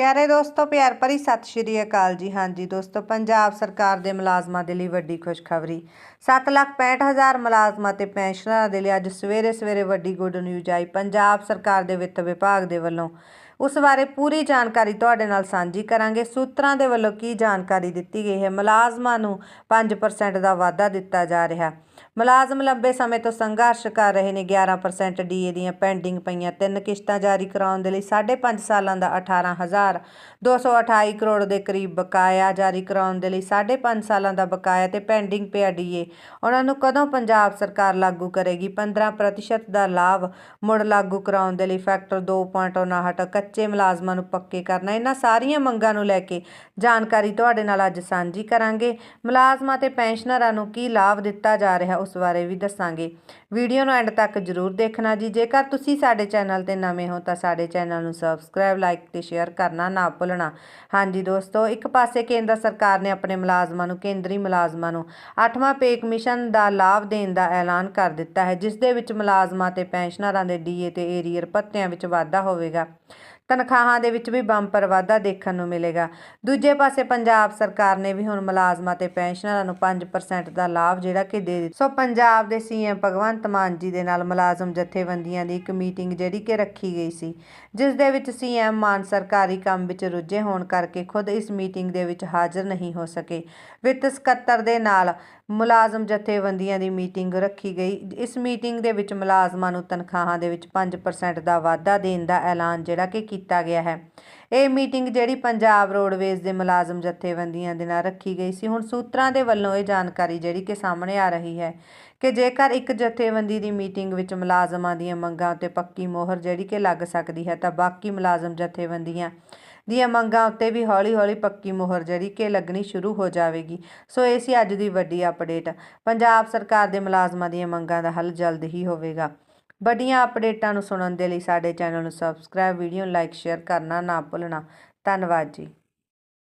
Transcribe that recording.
ਪਿਆਰੇ ਦੋਸਤੋ, ਪਿਆਰ ਭਰੀ ਸਤਿ ਸ਼੍ਰੀ ਅਕਾਲ ਜੀ। ਹਾਂਜੀ ਦੋਸਤੋ, ਪੰਜਾਬ ਸਰਕਾਰ ਦੇ ਮੁਲਾਜ਼ਮਾਂ ਦੇ ਲਈ ਵੱਡੀ ਖੁਸ਼ਖਬਰੀ। 765000 ਮੁਲਾਜ਼ਮਾਂ ਤੇ ਪੈਨਸ਼ਨਰਾਂ ਦੇ ਲਈ ਅੱਜ ਸਵੇਰੇ ਸਵੇਰੇ ਵੱਡੀ ਗੁੱਡ ਨਿਊਜ਼ ਆਈ। ਪੰਜਾਬ ਸਰਕਾਰ ਦੇ ਵਿੱਤ ਵਿਭਾਗ ਦੇ ਵੱਲੋਂ ਉਸ ਬਾਰੇ ਪੂਰੀ ਜਾਣਕਾਰੀ ਤੁਹਾਡੇ ਨਾਲ ਸਾਂਝੀ ਕਰਾਂਗੇ। ਸੂਤਰਾਂ ਦੇ ਵੱਲੋਂ ਕੀ ਜਾਣਕਾਰੀ ਦਿੱਤੀ ਗਈ ਹੈ? ਮੁਲਾਜ਼ਮਾਂ ਨੂੰ 5% ਦਾ ਵਾਧਾ ਦਿੱਤਾ ਜਾ ਰਿਹਾ। ਮੁਲਾਜ਼ਮ ਲੰਬੇ ਸਮੇਂ ਤੋਂ ਸੰਘਰਸ਼ ਕਰ ਰਹੇ ਨੇ। 11% ਡੀਏ ਦੀਆਂ ਪੈਂਡਿੰਗ ਪਈਆਂ। ਤਿੰਨ ਕਿਸ਼ਤਾਂ ਜਾਰੀ ਕਰਾਉਣ ਦੇ ਲਈ 5.5 ਸਾਲਾਂ ਦਾ 18228 ਕਰੋੜ ਦੇ ਕਰੀਬ ਬਕਾਇਆ ਜਾਰੀ ਕਰਾਉਣ ਦੇ ਲਈ 5.5 ਸਾਲਾਂ ਦਾ ਬਕਾਇਆ ਤੇ ਪੈਂਡਿੰਗ ਪਿਆ ਡੀਏ ਉਹਨਾਂ ਨੂੰ ਕਦੋਂ ਪੰਜਾਬ ਸਰਕਾਰ ਲਾਗੂ ਕਰੇਗੀ? 15% ਦਾ ਲਾਭ ਮੁੜ ਲਾਗੂ ਕਰਾਉਣ ਦੇ ਲਈ ਫੈਕਟਰ 2.59 ਕੱਚੇ ਮੁਲਾਜ਼ਮਾਂ ਨੂੰ ਪੱਕੇ ਕਰਨਾ, ਇਹਨਾਂ ਸਾਰੀਆਂ ਮੰਗਾਂ ਨੂੰ ਲੈ ਕੇ ਜਾਣਕਾਰੀ ਤੁਹਾਡੇ ਨਾਲ ਅੱਜ ਸਾਂਝੀ ਕਰਾਂਗੇ। ਮੁਲਾਜ਼ਮਾਂ ਤੇ ਪੈਨਸ਼ਨਰਾਂ ਨੂੰ ਕੀ ਲਾਭ ਦਿੱਤਾ ਜਾ ਰਿਹਾ, ਉਸ ਬਾਰੇ ਵੀ ਦੱਸਾਂਗੇ। ਵੀਡੀਓ ਨੂੰ ਐਂਡ ਤੱਕ ਜਰੂਰ ਦੇਖਣਾ ਜੀ। ਜੇਕਰ ਤੁਸੀਂ ਸਾਡੇ ਚੈਨਲ ਤੇ ਨਵੇਂ ਹੋ, ਤਾਂ ਸਾਡੇ ਚੈਨਲ ਨੂੰ ਸਬਸਕ੍ਰਾਈਬ, ਲਾਈਕ ਤੇ ਸ਼ੇਅਰ ਕਰਨਾ ਨਾ ਭੁੱਲਣਾ। ਹਾਂਜੀ ਦੋਸਤੋ, ਇੱਕ ਪਾਸੇ ਕੇਂਦਰ ਸਰਕਾਰ ਨੇ ਆਪਣੇ ਮੁਲਾਜ਼ਮਾਂ ਨੂੰ, ਕੇਂਦਰੀ ਮੁਲਾਜ਼ਮਾਂ ਨੂੰ 8ਵਾਂ ਪੇ ਕਮਿਸ਼ਨ ਦਾ ਲਾਭ ਦੇਣ ਦਾ ਐਲਾਨ ਕਰ ਦਿੱਤਾ ਹੈ, ਜਿਸ ਦੇ ਵਿੱਚ ਮੁਲਾਜ਼ਮਾਂ ਤੇ ਪੈਨਸ਼ਨਰਾਂ ਦੇ ਡੀਏ ਤੇ ਏਰੀਅਰ ਭੱਤਿਆਂ ਵਿੱਚ ਵਾਧਾ ਹੋਵੇਗਾ। ਤਨਖਾਹਾਂ ਦੇ ਵਿੱਚ ਵੀ ਬੰਪਰ ਵਾਧਾ ਦੇਖਣ ਨੂੰ ਮਿਲੇਗਾ। ਦੂਜੇ ਪਾਸੇ ਪੰਜਾਬ ਸਰਕਾਰ ਨੇ ਵੀ ਹੁਣ ਮੁਲਾਜ਼ਮਾਂ ਤੇ ਪੈਨਸ਼ਨਰਾਂ ਨੂੰ 5% ਦਾ ਲਾਭ ਜਿਹੜਾ ਕਿ ਦੇ ਦਿੱਤਾ। ਸੋ ਪੰਜਾਬ ਦੇ ਸੀਐਮ ਭਗਵੰਤ ਮਾਨ ਜੀ ਦੇ ਨਾਲ ਮੁਲਾਜ਼ਮ ਜਥੇਬੰਦੀਆਂ ਦੀ ਇੱਕ ਮੀਟਿੰਗ ਜਿਹੜੀ ਕਿ ਰੱਖੀ ਗਈ ਸੀ, ਜਿਸ ਦੇ ਵਿੱਚ ਸੀਐਮ ਮਾਨ ਸਰਕਾਰੀ ਕੰਮ ਵਿੱਚ ਰੁੱਝੇ ਹੋਣ ਕਰਕੇ ਖੁਦ ਇਸ ਮੀਟਿੰਗ ਦੇ ਵਿੱਚ ਹਾਜ਼ਰ ਨਹੀਂ ਹੋ ਸਕੇ। ਵਿੱਤ ਸਕੱਤਰ ਦੇ ਨਾਲ ਮੁਲਾਜ਼ਮ ਜਥੇਬੰਦੀਆਂ ਦੀ ਮੀਟਿੰਗ ਰੱਖੀ ਗਈ। ਇਸ ਮੀਟਿੰਗ ਦੇ ਵਿੱਚ ਮੁਲਾਜ਼ਮਾਂ ਨੂੰ ਤਨਖਾਹਾਂ ਦੇ ਵਿੱਚ 5% ਦਾ ਵਾਧਾ ਦੇਣ ਦਾ ਐਲਾਨ ਜਿਹੜਾ ਕਿ ਕੀਤਾ ਗਿਆ ਹੈ। ਇਹ ਮੀਟਿੰਗ ਜਿਹੜੀ ਪੰਜਾਬ ਰੋਡਵੇਜ਼ ਦੇ ਮੁਲਾਜ਼ਮ ਜਥੇਬੰਦੀਆਂ ਦੇ ਨਾਲ ਰੱਖੀ ਗਈ ਸੀ। ਹੁਣ ਸੂਤਰਾਂ ਦੇ ਵੱਲੋਂ ਇਹ ਜਾਣਕਾਰੀ ਜਿਹੜੀ ਕਿ ਸਾਹਮਣੇ ਆ ਰਹੀ ਹੈ ਕਿ ਜੇਕਰ ਇੱਕ ਜਥੇਬੰਦੀ ਦੀ ਮੀਟਿੰਗ ਵਿੱਚ ਮੁਲਾਜ਼ਮਾਂ ਦੀਆਂ ਮੰਗਾਂ ਉੱਤੇ ਪੱਕੀ ਮੋਹਰ ਜਿਹੜੀ ਕਿ ਲੱਗ ਸਕਦੀ ਹੈ ਤਾਂ ਬਾਕੀ ਮੁਲਾਜ਼ਮ ਜਥੇਬੰਦੀਆਂ ਦੀਆਂ ਮੰਗਾਂ ਉੱਤੇ ਵੀ ਹੌਲੀ-ਹੌਲੀ ਪੱਕੀ ਮੋਹਰ ਜਿਹੜੀ ਕਿ ਲੱਗਣੀ ਸ਼ੁਰੂ ਹੋ ਜਾਵੇਗੀ। ਸੋ ਇਹ ਸੀ ਅੱਜ ਦੀ ਵੱਡੀ ਅਪਡੇਟ ਪੰਜਾਬ ਸਰਕਾਰ ਦੇ ਮੁਲਾਜ਼ਮਾਂ ਦੀਆਂ ਮੰਗਾਂ ਦਾ ਹੱਲ ਜਲਦ ਹੀ ਹੋਵੇਗਾ। ਵੱਡੀਆਂ ਅਪਡੇਟਾਂ ਨੂੰ ਸੁਣਨ ਦੇ ਲਈ ਸਾਡੇ ਚੈਨਲ ਨੂੰ ਸਬਸਕ੍ਰਾਈਬ ਵੀਡੀਓ ਨੂੰ ਲਾਈਕ ਸ਼ੇਅਰ ਕਰਨਾ ਨਾ ਭੁੱਲਣਾ। ਧੰਨਵਾਦ ਜੀ।